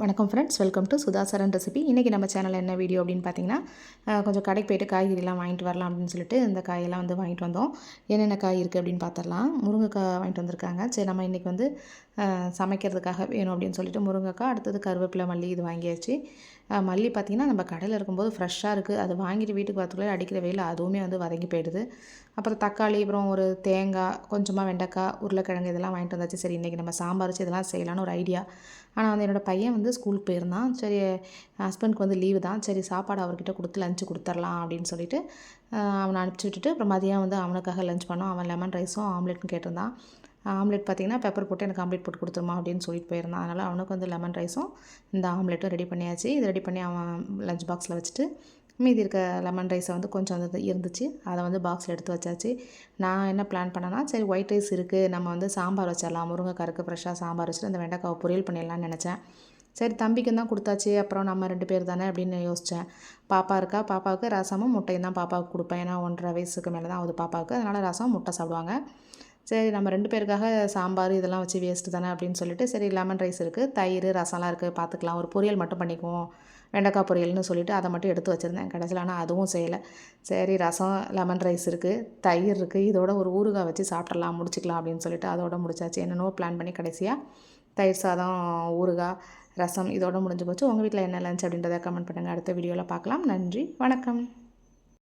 வணக்கம் friends welcome to Sudhasaran recipe இன்றைக்கி நம்ம சேனலில் என்ன வீடியோ அப்படின்னு பார்த்தீங்கன்னா கொஞ்சம் கடைக்கு போயிட்டு காய்கறிலாம் வாங்கிட்டு வரலாம் அப்படின்னு சொல்லிட்டு இந்த காயெல்லாம் வந்து வாங்கிட்டு வந்தோம். என்னென்ன காய் இருக்குது அப்படின்னு பார்த்துடலாம் முருங்கைக்காய் வாங்கிட்டு வந்திருக்காங்க. சரி நம்ம இன்றைக்கி வந்து சமைக்கிறதுக்காக வேணும் அப்படின்னு சொல்லிட்டு முருங்கைக்காய் அடுத்தது கருவேப்பிலை மல்லி இது வாங்கியாச்சு. மல்லி பார்த்திங்கன்னா நம்ம கடையில் இருக்கும்போது ஃப்ரெஷ்ஷாக இருக்குது அது வாங்கிட்டு வீட்டுக்கு வரத்துக்குள்ளே அடிக்கிற வெயில் அதுவுமே வந்து வதங்கி போயிடுது. அப்புறம் தக்காளி அப்புறம் ஒரு தேங்காய் கொஞ்சமாக வெண்டைக்காய் உருளைக்கிழங்கு இதெல்லாம் வாங்கிட்டு வந்தாச்சு. சரி இன்றைக்கி நம்ம சாம்பார் வச்சு இதெல்லாம் செய்யலான்னு ஒரு ஐடியா ஆனால் வந்து என்னோடய பையன் வந்து ஸ்கூலுக்கு போயிருந்தான். சரி ஹஸ்பண்ட்க்கு வந்து லீவு தான். சரி சாப்பாடு அவர்கிட்ட கொடுத்து லஞ்சு கொடுத்துர்லாம் அப்படின்னு சொல்லிட்டு அவனை அனுப்பிச்சி விட்டுட்டு அப்புறம் மதியம் வந்து அவனுக்காக லஞ்ச் பண்ணோம். அவன் லெமன் ரைஸும் ஆம்லெட்னு கேட்டிருந்தான். ஆம்லெட் பார்த்தீங்கன்னா பெப்பர் போட்டு எனக்கு ஆம்லெட் போட்டு கொடுத்துருமா அப்படின்னு சொல்லிட்டு போயிருந்தான். அதனால் அவனுக்கு வந்து லெமன் ரைஸும் இந்த ஆம்லெட்டும் ரெடி பண்ணியாச்சு. இது ரெடி பண்ணி அவன் லஞ்ச் பாக்ஸில் வச்சுட்டு மீதி இருக்க லெமன் ரைஸை வந்து கொஞ்சம் வந்து இருந்துச்சு. அதை வந்து பாக்ஸில் எடுத்து வச்சாச்சு. நான் என்ன பிளான் பண்ணேன்னா சரி ஒயிட் ரைஸ் இருக்குது நம்ம வந்து சாம்பார் வச்சிடலாம். முருங்கைக்காருக்கு ஃப்ரெஷ்ஷாக சாம்பார் வச்சுட்டு அந்த வெண்டைக்காவை பொரியல் பண்ணிடலாம்னு நினச்சேன். சரி தம்பிக்கு தான் கொடுத்தாச்சு அப்புறம் நம்ம ரெண்டு பேர் தானே அப்படின்னு யோசித்தேன் பாப்பா இருக்கா? பாப்பாவுக்கு ரசமும் முட்டையும் தான் பாப்பாவுக்கு கொடுப்பேன். ஏன்னா ஒன்றரை வயசுக்கு மேலே தான் ஆகுது பாப்பாவுக்கு. அதனால் ரசம் முட்டை சாப்பிடுவாங்க. சரி நம்ம ரெண்டு பேருக்காக சாம்பார் இதெல்லாம் வச்சு வேஸ்ட்டு தானே அப்படின்னு சொல்லிட்டு சரி லெமன் ரைஸ் இருக்குது தயிர் ரசம்லாம் இருக்குது பார்த்துக்கலாம் ஒரு பொரியல் மட்டும் பண்ணிக்குவோம். வெண்டைக்காய் பொரியல்னு சொல்லிட்டு அதை மட்டும் எடுத்து வச்சுருந்தேன் கடைசியில். ஆனால் அதுவும் செய்யலை. சரி ரசம் லெமன் ரைஸ் இருக்குது தயிர் இருக்குது இதோட ஒரு ஊறுகாய் வச்சு சாப்பிட்றலாம் முடிச்சுக்கலாம் அப்படின்னு சொல்லிட்டு அதோட முடிச்சாச்சு. என்னென்னவோ பிளான் பண்ணி கடைசியாக தயிர் சாதம் ஊறுகாய் ரசம் இதோட முடிஞ்சு போச்சு. உங்கள் வீட்டில் என்ன லஞ்ச் அப்படின்றத கமெண்ட் பண்ணுங்கள் அடுத்த வீடியோவில் பார்க்கலாம். நன்றி. வணக்கம்.